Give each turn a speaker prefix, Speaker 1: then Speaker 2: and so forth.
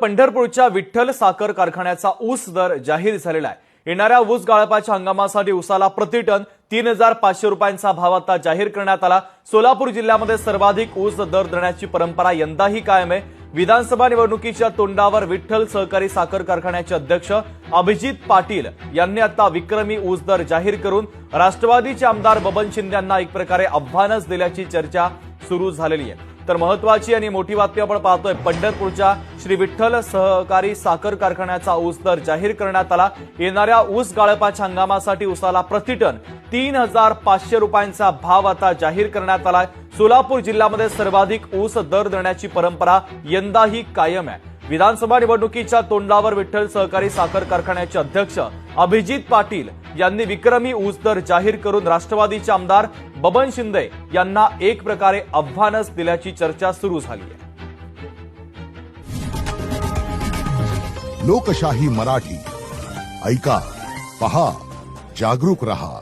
Speaker 1: पंढरपूरच्या विठ्ठल साखर कारखान्याचा ऊस दर जाहीर झालेला आहे. येणाऱ्या ऊस गाळपाच्या हंगामासाठी ऊसाला प्रतिटन तीन हजार पाचशे रुपयांचा भाव आता जाहीर करण्यात आला. सोलापूर जिल्ह्यामध्ये सर्वाधिक ऊस दर देण्याची परंपरा यंदाही कायम आहे. विधानसभा निवडणुकीच्या तोंडावर विठ्ठल सहकारी साखर कारखान्याचे अध्यक्ष अभिजित पाटील यांनी आता विक्रमी ऊस दर जाहीर करून राष्ट्रवादीचे आमदार बबन शिंदे यांना एक प्रकारे आव्हानच दिल्याची चर्चा सुरू झालेली आहे. तर महत्वाची आणि मोठी बातमी आपण पाहतोय पंढरपूरच्या श्री विठ्ठल सहकारी साखर कारखान्याचा ऊस दर जाहीर करण्यात आला. येणाऱ्या ऊस गाळपाच्या हंगामासाठी ऊसाला प्रतिटन तीन हजार पाचशे रुपयांचा भाव आता जाहीर करण्यात आलाय. सोलापूर जिल्ह्यामध्ये सर्वाधिक ऊस दर देण्याची परंपरा यंदाही कायम आहे. विधानसभा निवडणुकीच्या तोंडावर विठ्ठल सहकारी साखर कारखान्याचे अध्यक्ष अभिजित पाटील यांनी विक्रमी ऊस दर जाहीर करून राष्ट्रवादीचे आमदार बबन शिंदे यांना एक प्रकारे आव्हानच दिल्याची चर्चा सुरू झाली आहे.
Speaker 2: लोकशाही मराठी. ऐका पहा जागरूक रहा.